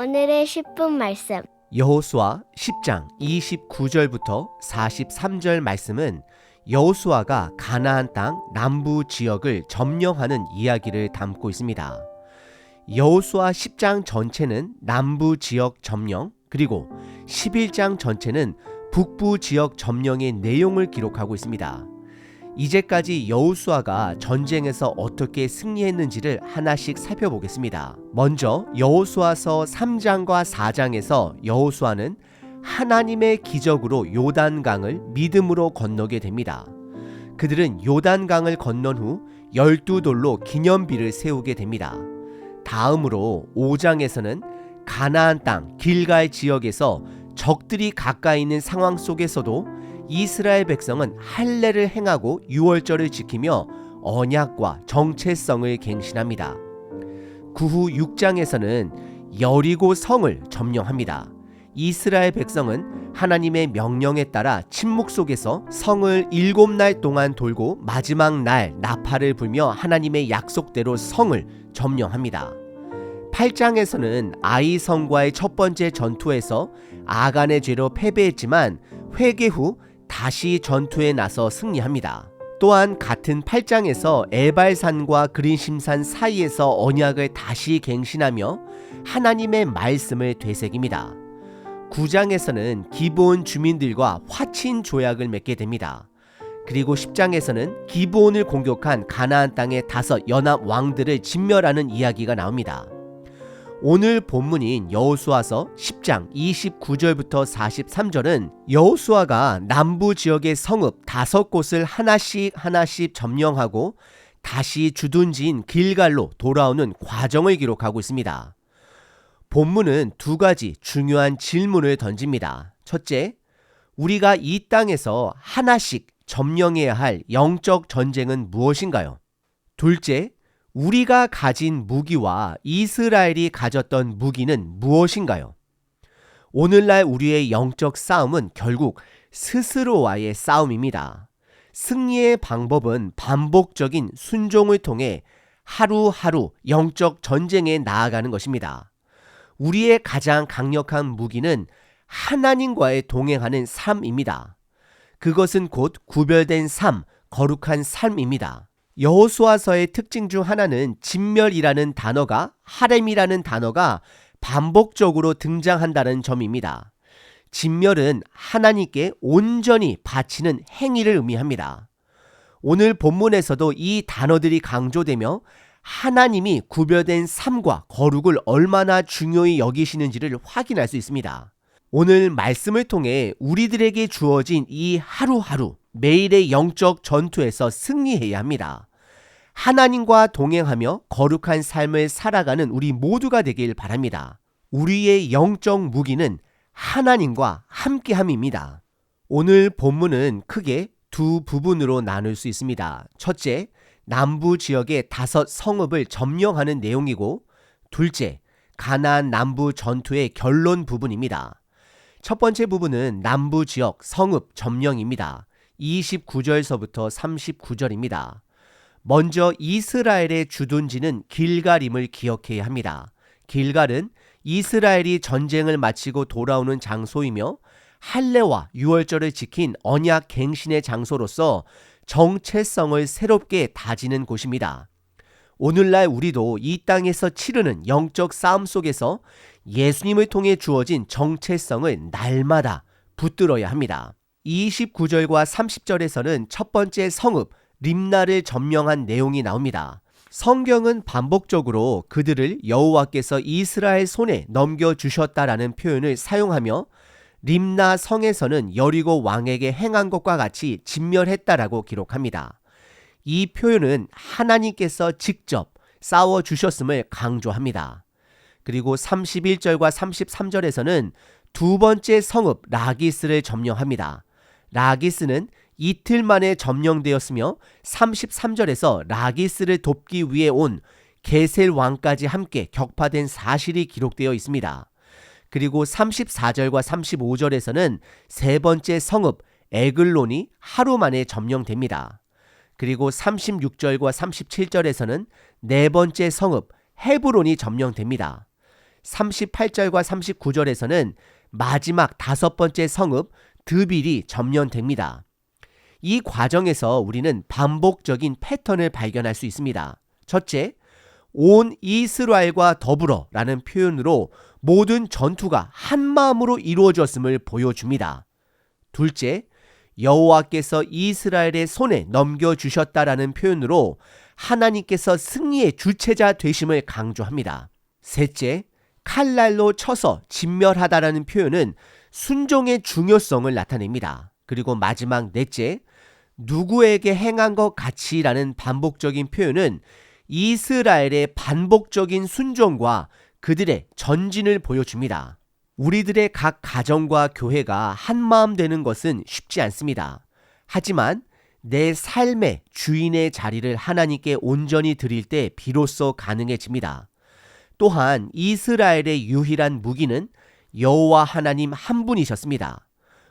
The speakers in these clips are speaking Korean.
오늘의 10분 말씀. 여호수아 10장 29절부터 43절 말씀은 여호수아가 가나안 땅 남부 지역을 점령하는 이야기를 담고 있습니다. 여호수아 10장 전체는 남부 지역 점령 그리고 11장 전체는 북부 지역 점령의 내용을 기록하고 있습니다. 이제까지 여호수아가 전쟁에서 어떻게 승리했는지를 하나씩 살펴보겠습니다. 먼저 여호수아서 3장과 4장에서 여호수아는 하나님의 기적으로 요단강을 믿음으로 건너게 됩니다. 그들은 요단강을 건넌 후 열두 돌로 기념비를 세우게 됩니다. 다음으로 5장에서는 가나안 땅 길갈 지역에서 적들이 가까이 있는 상황 속에서도 이스라엘 백성은 할례를 행하고 유월절을 지키며 언약과 정체성을 갱신합니다. 그후 6장에서는 여리고 성을 점령합니다. 이스라엘 백성은 하나님의 명령에 따라 침묵 속에서 성을 일곱 날 동안 돌고 마지막 날 나팔을 불며 하나님의 약속대로 성을 점령합니다. 8장에서는 아이 성과의 첫 번째 전투에서 아간의 죄로 패배했지만 회개 후 다시 전투에 나서 승리합니다. 또한 같은 8장에서 에발산과 그린심산 사이에서 언약을 다시 갱신하며 하나님의 말씀을 되새깁니다. 9장에서는 기본 주민들과 화친 조약을 맺게 됩니다. 그리고 10장에서는 기본을 공격한 가나안 땅의 다섯 연합 왕들을 진멸하는 이야기가 나옵니다. 오늘 본문인 여호수아서 10장 29절부터 43절은 여호수아가 남부 지역의 성읍 다섯 곳을 하나씩 하나씩 점령하고 다시 주둔지인 길갈로 돌아오는 과정을 기록하고 있습니다. 본문은 두 가지 중요한 질문을 던집니다. 첫째, 우리가 이 땅에서 하나씩 점령해야 할 영적 전쟁은 무엇인가요? 둘째, 우리가 가진 무기와 이스라엘이 가졌던 무기는 무엇인가요? 오늘날 우리의 영적 싸움은 결국 스스로와의 싸움입니다. 승리의 방법은 반복적인 순종을 통해 하루하루 영적 전쟁에 나아가는 것입니다. 우리의 가장 강력한 무기는 하나님과의 동행하는 삶입니다. 그것은 곧 구별된 삶, 거룩한 삶입니다. 여호수아서의 특징 중 하나는 진멸이라는 단어가 하렘이라는 단어가 반복적으로 등장한다는 점입니다. 진멸은 하나님께 온전히 바치는 행위를 의미합니다. 오늘 본문에서도 이 단어들이 강조되며 하나님이 구별된 삶과 거룩을 얼마나 중요히 여기시는지를 확인할 수 있습니다. 오늘 말씀을 통해 우리들에게 주어진 이 하루하루 매일의 영적 전투에서 승리해야 합니다. 하나님과 동행하며 거룩한 삶을 살아가는 우리 모두가 되길 바랍니다. 우리의 영적 무기는 하나님과 함께함입니다. 오늘 본문은 크게 두 부분으로 나눌 수 있습니다. 첫째, 남부 지역의 다섯 성읍을 점령하는 내용이고, 둘째, 가나안 남부 전투의 결론 부분입니다. 첫 번째 부분은 남부 지역 성읍 점령입니다. 29절서부터 39절입니다. 먼저 이스라엘의 주둔지는 길갈임을 기억해야 합니다. 길갈은 이스라엘이 전쟁을 마치고 돌아오는 장소이며 할례와 유월절을 지킨 언약 갱신의 장소로서 정체성을 새롭게 다지는 곳입니다. 오늘날 우리도 이 땅에서 치르는 영적 싸움 속에서 예수님을 통해 주어진 정체성을 날마다 붙들어야 합니다. 29절과 30절에서는 첫 번째 성읍 림나를 점령한 내용이 나옵니다. 성경은 반복적으로 그들을 여호와께서 이스라엘 손에 넘겨 주셨다라는 표현을 사용하며 림나 성에서는 여리고 왕에게 행한 것과 같이 진멸했다라고 기록합니다. 이 표현은 하나님께서 직접 싸워 주셨음을 강조합니다. 그리고 31절과 33절에서는 두 번째 성읍 라기스를 점령합니다. 라기스는 이틀 만에 점령되었으며 33절에서 라기스를 돕기 위해 온 게셀 왕까지 함께 격파된 사실이 기록되어 있습니다. 그리고 34절과 35절에서는 세 번째 성읍 에글론이 하루 만에 점령됩니다. 그리고 36절과 37절에서는 네 번째 성읍 헤브론이 점령됩니다. 38절과 39절에서는 마지막 다섯 번째 성읍 드빌이 점령됩니다. 이 과정에서 우리는 반복적인 패턴을 발견할 수 있습니다. 첫째, 온 이스라엘과 더불어라는 표현으로 모든 전투가 한 마음으로 이루어졌음을 보여줍니다. 둘째, 여호와께서 이스라엘의 손에 넘겨 주셨다라는 표현으로 하나님께서 승리의 주체자 되심을 강조합니다. 셋째, 칼날로 쳐서 진멸하다라는 표현은 순종의 중요성을 나타냅니다. 그리고 마지막 넷째, 누구에게 행한 것 같이라는 반복적인 표현은 이스라엘의 반복적인 순종과 그들의 전진을 보여줍니다. 우리들의 각 가정과 교회가 한마음 되는 것은 쉽지 않습니다. 하지만 내 삶의 주인의 자리를 하나님께 온전히 드릴 때 비로소 가능해집니다. 또한 이스라엘의 유일한 무기는 여호와 하나님 한 분이셨습니다.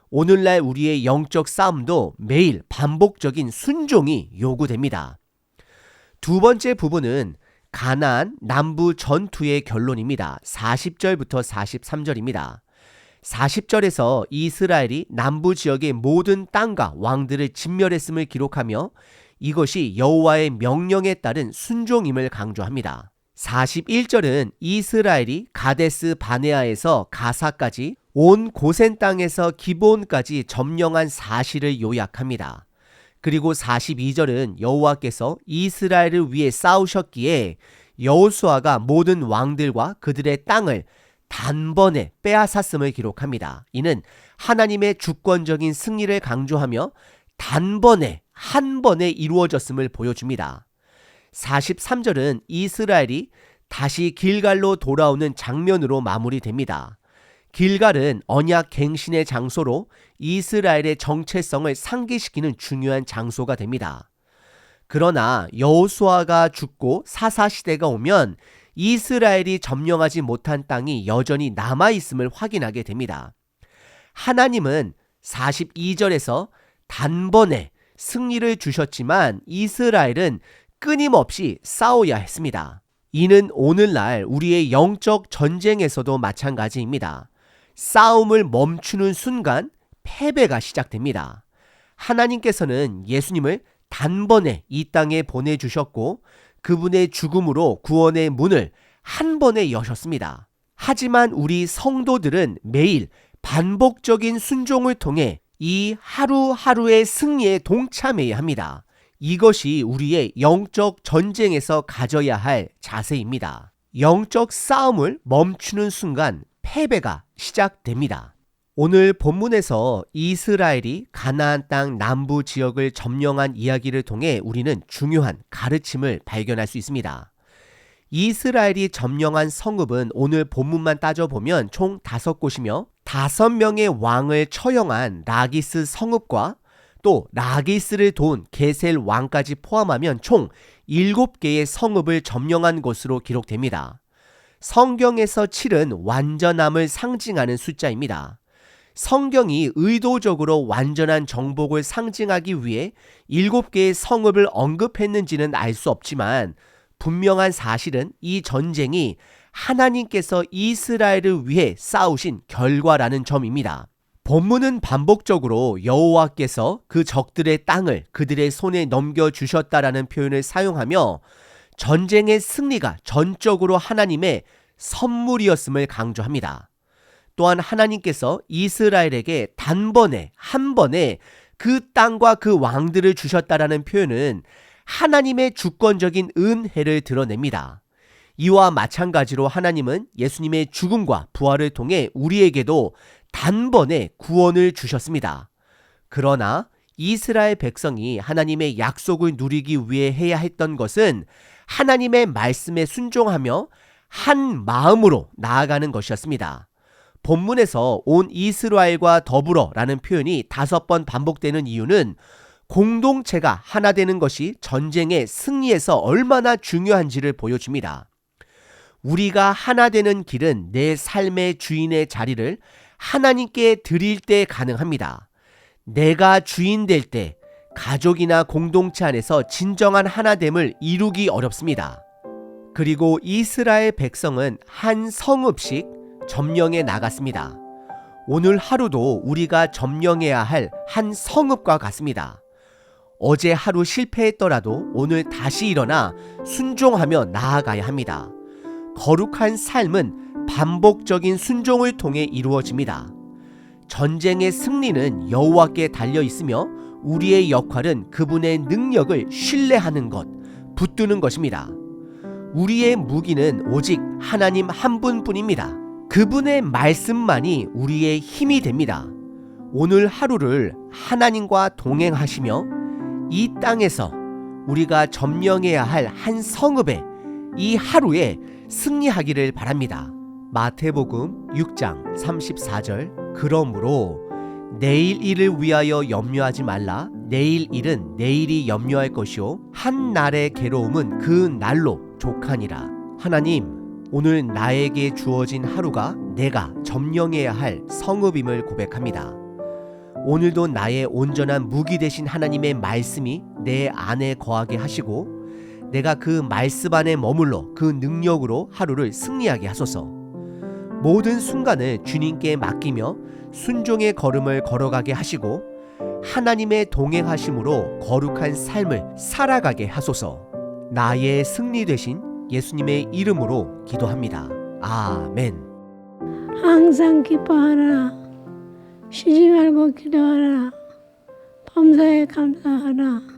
오늘날 우리의 영적 싸움도 매일 반복적인 순종이 요구됩니다. 두 번째 부분은 가나안 남부 전투의 결론입니다. 40절부터 43절입니다. 40절에서 이스라엘이 남부 지역의 모든 땅과 왕들을 진멸했음을 기록하며 이것이 여호와의 명령에 따른 순종임을 강조합니다. 41절은 이스라엘이 가데스 바네아에서 가사까지 온 고센 땅에서 기본까지 점령한 사실을 요약합니다. 그리고 42절은 여호와께서 이스라엘을 위해 싸우셨기에 여호수아가 모든 왕들과 그들의 땅을 단번에 빼앗았음을 기록합니다. 이는 하나님의 주권적인 승리를 강조하며 단번에 한 번에 이루어졌음을 보여줍니다. 43절은 이스라엘이 다시 길갈로 돌아오는 장면으로 마무리됩니다. 길갈은 언약 갱신의 장소로 이스라엘의 정체성을 상기시키는 중요한 장소가 됩니다. 그러나 여호수아가 죽고 사사 시대가 오면 이스라엘이 점령하지 못한 땅이 여전히 남아 있음을 확인하게 됩니다. 하나님은 42절에서 단번에 승리를 주셨지만 이스라엘은 끊임없이 싸워야 했습니다. 이는 오늘날 우리의 영적 전쟁에서도 마찬가지입니다. 싸움을 멈추는 순간 패배가 시작됩니다. 하나님께서는 예수님을 단번에 이 땅에 보내주셨고 그분의 죽음으로 구원의 문을 한 번에 여셨습니다. 하지만 우리 성도들은 매일 반복적인 순종을 통해 이 하루하루의 승리에 동참해야 합니다. 이것이 우리의 영적 전쟁에서 가져야 할 자세입니다. 영적 싸움을 멈추는 순간 패배가 시작됩니다. 오늘 본문에서 이스라엘이 가나안 땅 남부 지역을 점령한 이야기를 통해 우리는 중요한 가르침을 발견할 수 있습니다. 이스라엘이 점령한 성읍은 오늘 본문만 따져보면 총 다섯 곳이며 다섯 명의 왕을 처형한 라기스 성읍과 또 라기스를 돈 게셀 왕까지 포함하면 총 일곱 개의 성읍을 점령한 것으로 기록됩니다. 성경에서 7은 완전함을 상징하는 숫자입니다. 성경이 의도적으로 완전한 정복을 상징하기 위해 일곱 개의 성읍을 언급했는지는 알 수 없지만 분명한 사실은 이 전쟁이 하나님께서 이스라엘을 위해 싸우신 결과라는 점입니다. 본문은 반복적으로 여호와께서 그 적들의 땅을 그들의 손에 넘겨 주셨다라는 표현을 사용하며 전쟁의 승리가 전적으로 하나님의 선물이었음을 강조합니다. 또한 하나님께서 이스라엘에게 단번에 한 번에 그 땅과 그 왕들을 주셨다라는 표현은 하나님의 주권적인 은혜를 드러냅니다. 이와 마찬가지로 하나님은 예수님의 죽음과 부활을 통해 우리에게도 단번에 구원을 주셨습니다. 그러나 이스라엘 백성이 하나님의 약속을 누리기 위해 해야 했던 것은 하나님의 말씀에 순종하며 한 마음으로 나아가는 것이었습니다. 본문에서 온 이스라엘과 더불어라는 표현이 다섯 번 반복되는 이유는 공동체가 하나 되는 것이 전쟁의 승리에서 얼마나 중요한지를 보여줍니다. 우리가 하나 되는 길은 내 삶의 주인의 자리를 하나님께 드릴 때 가능합니다. 내가 주인 될 때 가족이나 공동체 안에서 진정한 하나됨을 이루기 어렵습니다. 그리고 이스라엘 백성은 한 성읍씩 점령해 나갔습니다. 오늘 하루도 우리가 점령해야 할 한 성읍과 같습니다. 어제 하루 실패했더라도 오늘 다시 일어나 순종하며 나아가야 합니다. 거룩한 삶은 반복적인 순종을 통해 이루어집니다. 전쟁의 승리는 여호와께 달려 있으며 우리의 역할은 그분의 능력을 신뢰하는 것, 붙드는 것입니다. 우리의 무기는 오직 하나님 한 분뿐입니다. 그분의 말씀만이 우리의 힘이 됩니다. 오늘 하루를 하나님과 동행하시며 이 땅에서 우리가 점령해야 할 한 성읍에 이 하루에 승리하기를 바랍니다. 마태복음 6장 34절 그러므로 내일 일을 위하여 염려하지 말라 내일 일은 내일이 염려할 것이요 한 날의 괴로움은 그 날로 족하니라 하나님 오늘 나에게 주어진 하루가 내가 점령해야 할 성읍임을 고백합니다. 오늘도 나의 온전한 무기 되신 하나님의 말씀이 내 안에 거하게 하시고 내가 그 말씀 안에 머물러 그 능력으로 하루를 승리하게 하소서. 모든 순간을 주님께 맡기며 순종의 걸음을 걸어가게 하시고 하나님의 동행하심으로 거룩한 삶을 살아가게 하소서. 나의 승리 되신 예수님의 이름으로 기도합니다. 아멘. 항상 기뻐하라. 쉬지 말고 기도하라. 범사에 감사하라.